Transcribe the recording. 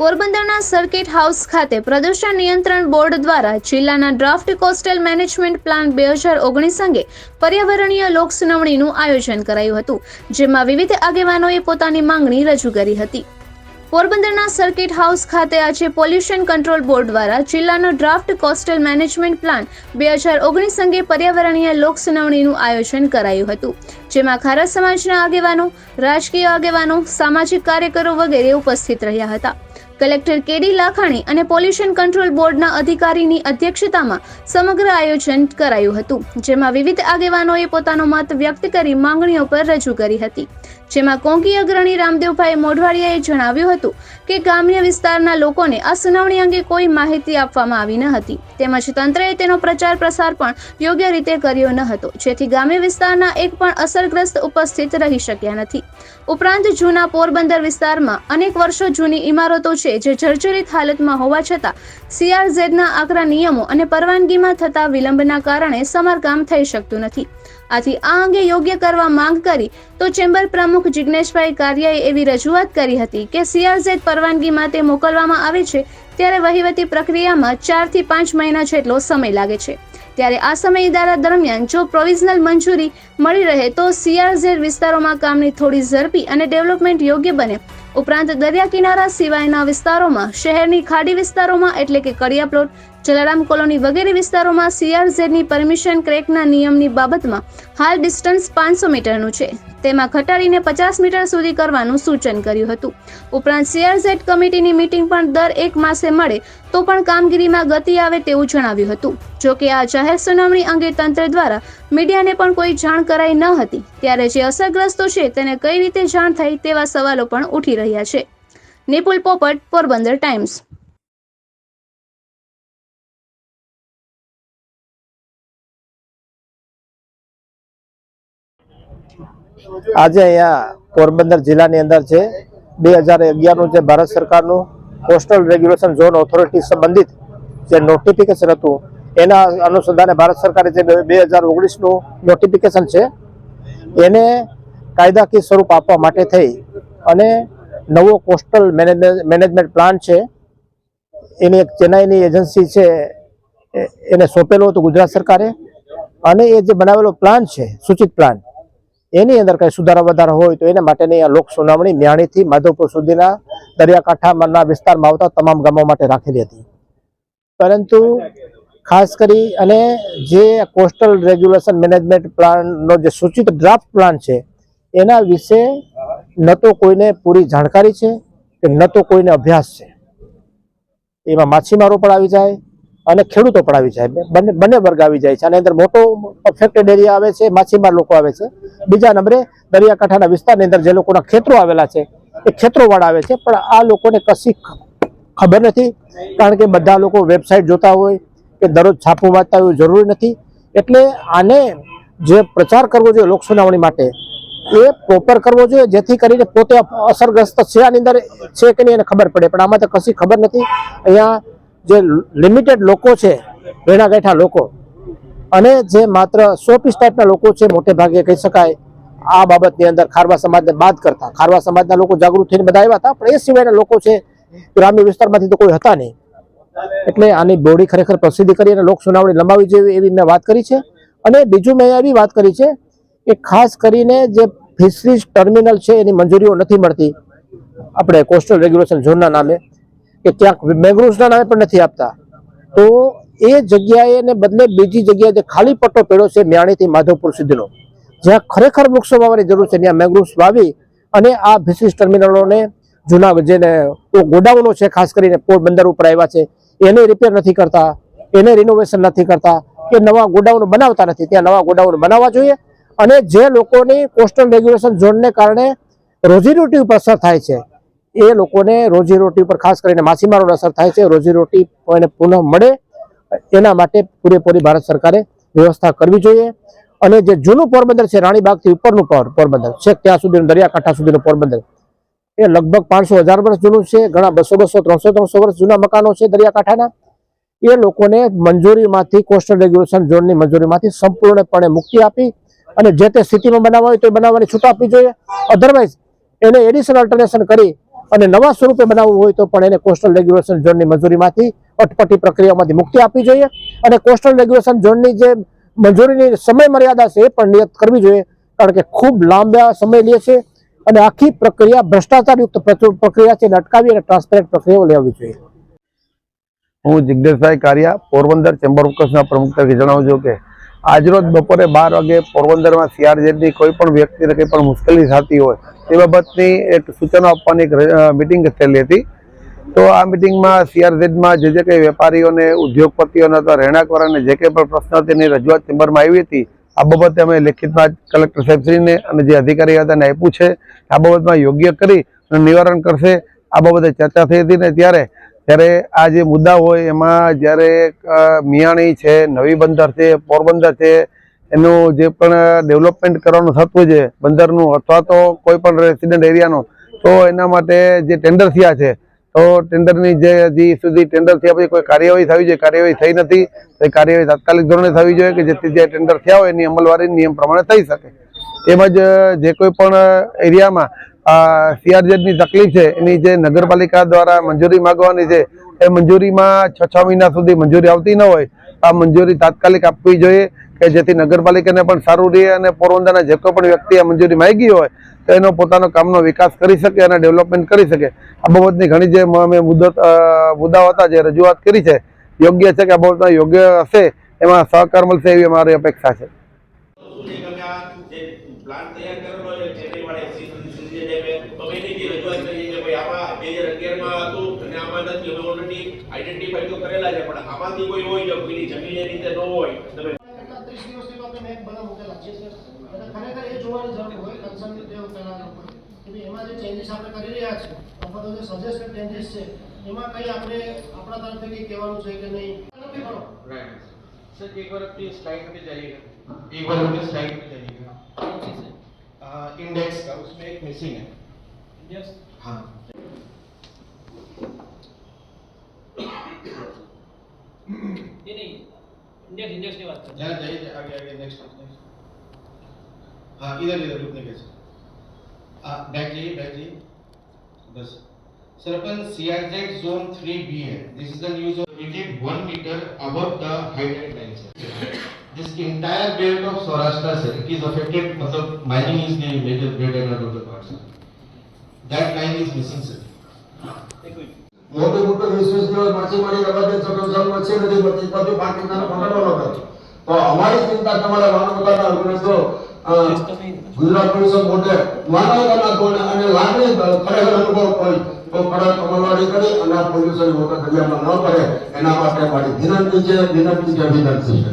પોરબંદરના circuit house ખાતે પ્રદૂષણ નિયંત્રણ બોર્ડ દ્વારા જિલ્લાના ડ્રાફ્ટ કોસ્ટલ મેનેજમેન્ટ પ્લાન બે હજાર ઓગણીસ અંગે પર્યાવરણીય લોકસુનાવણીનું આયોજન કરાયું હતું, જેમાં વિવિધ આગેવાનોએ પોતાની માંગણી રજૂ કરી હતી. પોરબંદરના સર્કિટ હાઉસ ખાતે આજે પોલ્યુશન કંટ્રોલ બોર્ડ દ્વારા જિલ્લાનો ડ્રાફ્ટ કોસ્ટલ મેનેજમેન્ટ પ્લાન બે હજાર ઓગણીસ અંગે પર્યાવરણીય લોકસુનાવણીનું આયોજન કરાયું હતું. જેમાં ખારા સમાજના આગેવાનો, રાજકીય આગેવાનો, સામાજિક કાર્યકરો વગેરે ઉપસ્થિત રહ્યા હતા. કલેક્ટર કેડી લાખાણી અને પોલ્યુશન કંટ્રોલ બોર્ડના અધિકારીની અધ્યક્ષતામાં સમગ્ર આયોજન કરાયું હતું, જેમાં વિવિધ આગેવાનોએ પોતાનો મત વ્યક્ત કરી માંગણીઓ પર રજૂ કરી હતી. જેમાં કોંકી અગ્રણી રામદેવભાઈ મોઢવાડિયાએ જણાવ્યું હતું કે ગ્રામ્ય વિસ્તારના લોકોને આ સુનાવણી અંગે કોઈ માહિતી આપવામાં આવી ન હતી. તેમજ તંત્રએ તેનો પ્રચાર પ્રસાર પણ યોગ્ય રીતે કર્યો ન હતો, જેથી ગ્રામ્ય વિસ્તારના એક પણ અસરગ્રસ્ત ઉપસ્થિત રહી શક્યા નથી. ઉપરાંત જૂના પોરબંદર વિસ્તારમાં અનેક વર્ષો જૂની ઇમારતો છે જે જર્જરિત હાલતમાં હોવા છતાં સીઆરઝેડના આકરા નિયમો અને પરવાનગીમાં થતા વિલંબના કારણે સમારકામ થઈ શકતું નથી. આથી આ અંગે યોગ્ય કરવા માંગ કરી તો ચેમ્બર પ્રમુખ જિજ્ઞેશભાઈ કારિયાએ એવી રજૂઆત કરી હતી કે સીઆરઝેડ પરવાનગી માટે મોકલવામાં આવે છે ત્યારે વહીવટી પ્રક્રિયામાં ચારથી પાંચ મહિના જેટલો સમય લાગે છે. ત્યારે આ સમયગાળા દરમિયાન જો પ્રોવિઝનલ મંજૂરી મળી રહે તો સીઆરઝેડ વિસ્તારોમાં કામની થોડી ઝડપી અને ડેવલપમેન્ટ યોગ્ય બને. ઉપરાંત દરિયા કિનારા સિવાયના વિસ્તારોમાં, શહેરની ખાડી વિસ્તારોમાં એટલે કે કડિયા પ્લોટ જલારામ કોલોની વગેરે વિસ્તારોમાં સીઆરઝેડની પરમિશન ક્રેકના નિયમની બાબતમાં હાલ ડિસ્ટન્સ પાંચસો મીટરનું છે. તેમાં ઘટાડીને પચાસ મીટર સુધી કરવાનું સૂચન કર્યું હતું. ઉપરાંત સીઆરઝેડ કમિટીની મીટિંગ પણ દર એક માસે મળે તો પણ કામગીરીમાં ગતિ આવે તેવું જણાવ્યું હતું. જો કે આ જાહેર સુનાવણી અંગે તંત્ર દ્વારા મીડિયાને પણ કોઈ જાણ કરાઈ ન હતી. ત્યારે જે અસરગ્રસ્તો છે તેને કઈ રીતે જાણ થઈ તેવા સવાલો પણ ઉઠી રહ્યા છે. નિપુલ પોપટ પોરબંદર ટાઈમ્સ. આજે અહીંયા પોરબંદર જિલ્લાની અંદર છે. બે હજાર અગિયારનું જે ભારત સરકારનું કોસ્ટલ રેગ્યુલેશન ઝોન ઓથોરિટી સંબંધિત જે નોટિફિકેશન હતું, એના અનુસંધાને ભારત સરકારે જે બે હજાર ઓગણીસનું નોટિફિકેશન છે, એને કાયદાકીય સ્વરૂપ આપવા માટે થઈ. અને નવો કોસ્ટલ મેનેજમેન્ટ પ્લાન છે. એની એક ચેન્નાઈની એજન્સી છે એને સોંપેલો હતો ગુજરાત સરકારે. અને એ જે બનાવેલો પ્લાન છે, સૂચિત પ્લાન એની અંદર કઈ સુધારા વધારા હોય તો એના માટેની લોક સુનાવણી મ્યાણીથી માધવપુર સુધીના દરિયાકાંઠાના વિસ્તારમાં આવતા તમામ ગામો માટે રાખેલી હતી. પરંતુ ખાસ કરી અને જે કોસ્ટલ રેગ્યુલેશન મેનેજમેન્ટ પ્લાનનો જે સૂચિત ડ્રાફ્ટ પ્લાન છે, એના વિશે ન તો કોઈને પૂરી જાણકારી છે કે ન તો કોઈને અભ્યાસ છે. એમાં માછીમારો પણ આવી જાય અને ખેડૂતો પણ આવી જાય બંને બંને વર્ગ આવી જાય છે. અને અંદર મોટો અફેક્ટેડ એરિયા આવે છે, માછીમાર લોકો આવે છે. બીજા નંબરે દરિયાકાંઠાના વિસ્તારની અંદર જે લોકોના ખેતરો આવેલા છે, એ ખેતરોવાળા આવે છે. પણ આ લોકોને કશી ખબર નથી, કારણ કે બધા લોકો વેબસાઇટ જોતા હોય કે દરરોજ છાપું વાંચતા હોય, જરૂરી નથી. એટલે આને જે પ્રચાર કરવો જોઈએ લોક સુનાવણી માટે, એ પ્રોપર કરવો જોઈએ, જેથી કરીને પોતે અસરગ્રસ્ત છે, આની અંદર છે કે નહીં એને ખબર પડે. પણ આમાં તો કશી ખબર નથી. અહીંયા જે લિમિટેડ લોકો છે વેણા ગાંઠા લોકો, અને જે માત્ર સો પીસ ટાઈપના લોકો છે, મોટે ભાગે કહી શકાય, આ બાબતની અંદર ખારવા સમાજને બાદ કરતા. ખારવા સમાજના લોકો જાગૃત થઈને બધા આવ્યા હતા, પણ એ સિવાયના લોકો છે, ગ્રામ્ય વિસ્તારમાંથી તો કોઈ હતા નહીં. એટલે આની બોડી ખરેખર પ્રસિદ્ધિ કરી અને લોક સુનાવણી લંબાવી જોઈએ એવી મેં વાત કરી છે. અને બીજું મેં એવી વાત કરી છે કે ખાસ કરીને જે ફિશરીઝ ટર્મિનલ છે, એની મંજૂરીઓ નથી મળતી. આપણે કોસ્ટલ રેગ્યુલેશન ઝોનના નામે કે ક્યાંક મેંગ્રુવ્સના નામે પણ નથી આપતા. તો એ જગ્યાએને બદલે બીજી જગ્યાએ જે ખાલી પટ્ટો પડ્યો છે મ્યાણીથી માધવપુર સુધીનો, જ્યાં ખરેખર વૃક્ષો વાવવાની જરૂર છે, ત્યાં મેંગ્રુવ્સ વાવી અને આ ભીસીસ ટર્મિનલોને જૂના જેને ગોડાઉનો છે, ખાસ કરીને પોરબંદર ઉપર આવ્યા છે, એને રિપેર નથી કરતા, એને રિનોવેશન નથી કરતા, કે નવા ગોડાઉન બનાવતા નથી. ત્યાં નવા ગોડાઉન બનાવવા જોઈએ અને જે લોકોની કોસ્ટલ રેગ્યુલેશન ઝોનને કારણે રોજીરોટી ઉપર અસર થાય છે. એ લોકોને રોજીરોટી ઉપર ખાસ કરીને માછીમારોને અસર થાય છે. રોજીરોટી એને પુનઃ મળે એના માટે પૂરેપૂરી ભારત સરકારે વ્યવસ્થા કરવી જોઈએ. અને જે જૂનું પોરબંદર છે, રાણીબાગથી ઉપરનું પોર- પોરબંદર છેક ત્યાં સુધીનું દરિયાકાંઠા સુધીનું પોરબંદર. એ લગભગ પાંચસો હજાર વર્ષ જૂનું છે, ઘણા બસો બસો, ત્રણસો ત્રણસો વર્ષ જૂના મકાનો છે દરિયાકાંઠાના. એ લોકોને મંજૂરીમાંથી, કોસ્ટલ રેગ્યુલેશન ઝોનની મંજૂરીમાંથી સંપૂર્ણપણે મુક્તિ આપી અને જે તે સ્થિતિમાં બનાવવા હોય તો બનાવવાની છૂટ આપવી જોઈએ. અધરવાઇઝ એને એડિશનલ અલ્ટરનેશન કરી અને નવા સ્વરૂપે બનાવવું હોય તો પણ એને કોસ્ટલ રેગ્યુલેશન ઝોનની મંજૂરીમાંથી અટપટી પ્રક્રિયામાંથી મુક્તિ આપવી જોઈએ. અને કોસ્ટલ રેગ્યુલેશન ઝોનની જે મંજૂરીની સમય મર્યાદા છે એ પણ નિયત કરવી જોઈએ, કારણ કે ખૂબ લાંબા સમય લે છે અને આખી પ્રક્રિયા ભ્રષ્ટાચારયુક્ત પ્રક્રિયા છે એને અટકાવી અને ટ્રાન્સપેરન્ટ પ્રક્રિયાઓ લેવી જોઈએ. હું જિજ્ઞેશભાઈ કારિયા પોરબંદર ચેમ્બર ઓફ કોમર્સના પ્રમુખ તરીકે જણાવું છું કે આજરોજ બપોરે બાર વાગે પોરબંદરમાં સીઆરજેડની કોઈ પણ વ્યક્તિને કંઈ પણ મુશ્કેલી થતી હોય, તે બાબતની એક સૂચનો આપવાની એક મિટિંગ થયેલી હતી. તો આ મિટિંગમાં સીઆરઝેડમાં જે જે કંઈ વેપારીઓને, ઉદ્યોગપતિઓને અથવા રહેણાંકવાળાને જે કંઈ પણ પ્રશ્ન હતી એની રજૂઆત ચેમ્બરમાં આવી હતી, આ બાબતે અમે લેખિતમાં કલેક્ટર સાહેબશ્રીને અને જે અધિકારીઓ હતા એને આપ્યું છે, આ બાબતમાં યોગ્ય કરી નિવારણ કરશે. આ બાબતે ચર્ચા થઈ હતી ને ત્યારે ત્યારે આ જે મુદ્દા હોય એમાં જ્યારે મિયાણી છે, નવી બંદર છે પોરબંદર છે, એનું જે પણ ડેવલપમેન્ટ કરવાનું થતું છે, બંદરનું, અથવા તો કોઈ પણ રેસિડેન્ટ એરિયાનું, તો એના માટે જે ટેન્ડર થયા છે, તો ટેન્ડરની જે હજી સુધી ટેન્ડર થયા પછી કોઈ કાર્યવાહી થવી જોઈએ, કાર્યવાહી થઈ નથી, તો એ કાર્યવાહી તાત્કાલિક ધોરણે થવી જોઈએ કે જેથી જે ટેન્ડર થયા હોય એની અમલવારી નિયમ પ્રમાણે થઈ શકે. તેમજ જે કોઈ પણ એરિયામાં સીઆરઝેડની તકલીફ છે, એની જે નગરપાલિકા દ્વારા મંજૂરી માગવાની છે, એ મંજૂરીમાં છ છ મહિના સુધી મંજૂરી આવતી ન હોય આ મંજૂરી તાત્કાલિક આપવી જોઈએ કે જેથી નગરપાલિકાને પણ સારું રહે અને પોરબંદરના જે કોઈ પણ વ્યક્તિ આ મંજૂરી માગી હોય, તો એનો પોતાનો કામનો વિકાસ કરી શકે અને ડેવલપમેન્ટ કરી શકે. આ બાબતની ઘણી જે અમે મુદ્દો મુદ્દાઓ હતા જે રજૂઆત કરી છે, યોગ્ય છે કે આ બાબતમાં યોગ્ય હશે, એમાં સહકાર મળશે એવી અમારી અપેક્ષા છે શું છે કે અમે આ જે પ્લાન તૈયાર કરેલો છે ચેન્નઈ વાળા સીધી સીધી ડેમે અમે એની જે રજૂઆત કરી છે કે ભાઈ આમાં બે હજાર અગિયારમાં હતું અને આમાં નથી અમે ઓલરેડી આઈડેન્ટિફાઈ તો કરેલા છે પણ આમાંથી કોઈ હોય જો કોઈની જમીન એ રીતે ન હોય તમે કેટલા ત્રીસ દિવસથી તો આપણે મેપ બનાવ મૂકેલા છે એટલે ખરેખર એ જોવાની જરૂર હોય કન્સર્ન તે પહેલા લોકોએ કે ભાઈ એમાં જે ચેન્જીસ આપણે કરી રહ્યા છે અથવા તો જે સજેસ્ટેડ ચેન્જીસ છે એમાં કંઈ આપણે આપણા તરફથી કંઈ કહેવાનું છે કે નહીં નથી ખરો राइट सर एक बार अपनी स्लाइड पे जाइएगा एक बार अपनी स्लाइड पे जाइएगा इंडेक्स का उसमें एक मिसिंग है यस हाँ। ये नहीं नेक्स्ट नेक्स्ट की बात करते हैं। जाइए आगे आगे नेक्स्ट नेक्स्ट हाँ इधर इधर, रुकने कैसे बैठ जाइए बैठ जाइए बस। सर, अपन सीआरजेड जोन 3 बी है। This is the news of it is 1 metre above the high tide line sir this entire belt of Saurashtra sir it is affected मतलब mining is the major great energy of the part sir that line is missing, sir. મોટું મોટું વિશ્વ માછીમારી રમત ચટોચાલ મચ્છી નથી મળતી તો પાકિસ્તાન પકડવાનો નથી તો અમારી ચિંતા તમારા વાણવટાના અગ્રજો ગુજરાત પોલીસ મોટે માનવતાના કોને અને લાગણી ખરેખર અનુભવ હોય તો કડક અમલવાડી કરી અને પોલ્યુશન મોટા દરિયામાં ન પડે એના માટે મારી વિનંતી છે વિનંતી છે અભિનંદન છે.